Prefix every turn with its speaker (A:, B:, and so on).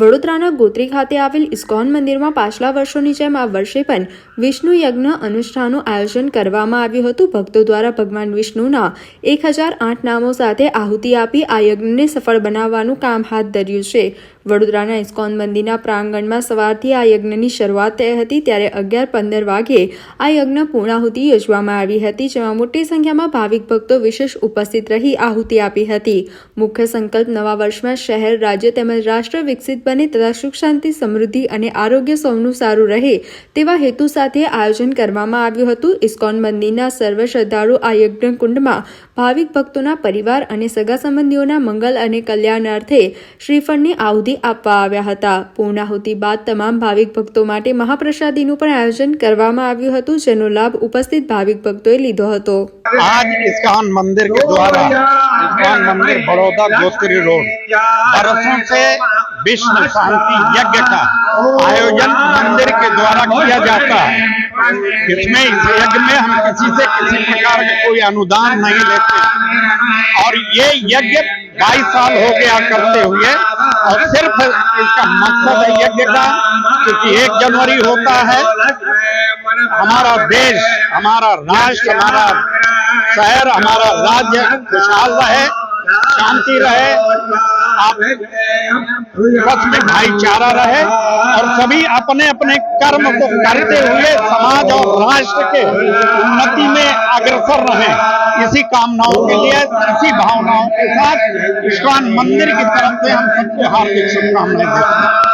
A: વડોદરાના ગોત્રી ખાતે આવેલ ઇસ્કોન મંદિરમાં પાછલા વર્ષોની જેમ આ વર્ષે પણ વિષ્ણુ યજ્ઞ અનુષ્ઠાનનું આયોજન કરવામાં આવ્યું હતું. ભક્તો દ્વારા ભગવાન વિષ્ણુના એક હજાર આઠ નામો સાથે આહુતિ આપી આ યજ્ઞને સફળ બનાવવાનું કામ હાથ ધર્યું છે. વડોદરાના ઇસ્કોન મંદિરના પ્રાંગણમાં સવારથી આ યજ્ઞની શરૂઆત થઈ હતી ત્યારે અગિયાર પંદર વાગ્યે આ યજ્ઞ પૂર્ણાહુતિ યોજવામાં આવી હતી, જેમાં મોટી સંખ્યામાં ભાવિક ભક્તો વિશેષ ઉપસ્થિત રહી આહુતિ આપી હતી. મુખ્ય સંકલ્પ નવા વર્ષમાં શહેર, રાજ્ય તેમજ રાષ્ટ્ર વિકસિત બને તથા સુખ, શાંતિ, સમૃદ્ધિ અને આરોગ્ય સૌનું સારું રહે તેવા હેતુ સાથે આયોજન કરવામાં આવ્યું હતું. ઇસ્કોન મંદિરના સર્વ શ્રદ્ધાળુ આ યજ્ઞકુંડમાં ભાવિક ભક્તોના પરિવાર અને સગા સંબંધીઓના મંગલ અને કલ્યાણાર્થે શ્રીફળની આહુતિ આપવા આવ્યા હતા પૂર્ણાહુતિ બાદ તમામ ભાવિક ભક્તો માટે મહાપ્રસાદીનું પણ આયોજન કરવામાં આવ્યું હતું જેનો લાભ ઉપસ્થિત ભાવિક ભક્તોએ લીધો હતો
B: आज इस्कॉन मंदिर के द्वारा इस्कॉन मंदिर बड़ौदा गोत्री रोड बरसों से विश्व शांति यज्ञ का आयोजन मंदिर के द्वारा किया जाता है। इसमें इस यज्ञ में हम किसी से किसी प्रकार का कोई अनुदान नहीं लेते और ये यज्ञ 22 साल हो गया करते हुए और सिर्फ़ इसका मकसद है यज्ञ का क्योंकि एक जनवरी होता है। हमारा देश हमारा राष्ट्र हमारा शहर हमारा राज्य खुशहाल रहे शांति रहे आपस में भाईचारा रहे और सभी अपने अपने कर्म को करते हुए समाज और राष्ट्र के उन्नति में अग्रसर रहे। इसी कामनाओं के लिए, इसी भावनाओं के साथ इस्कॉन मंदिर की तरफ़ से हम सबको हार्दिक शुभकामनाएँ देते हैं।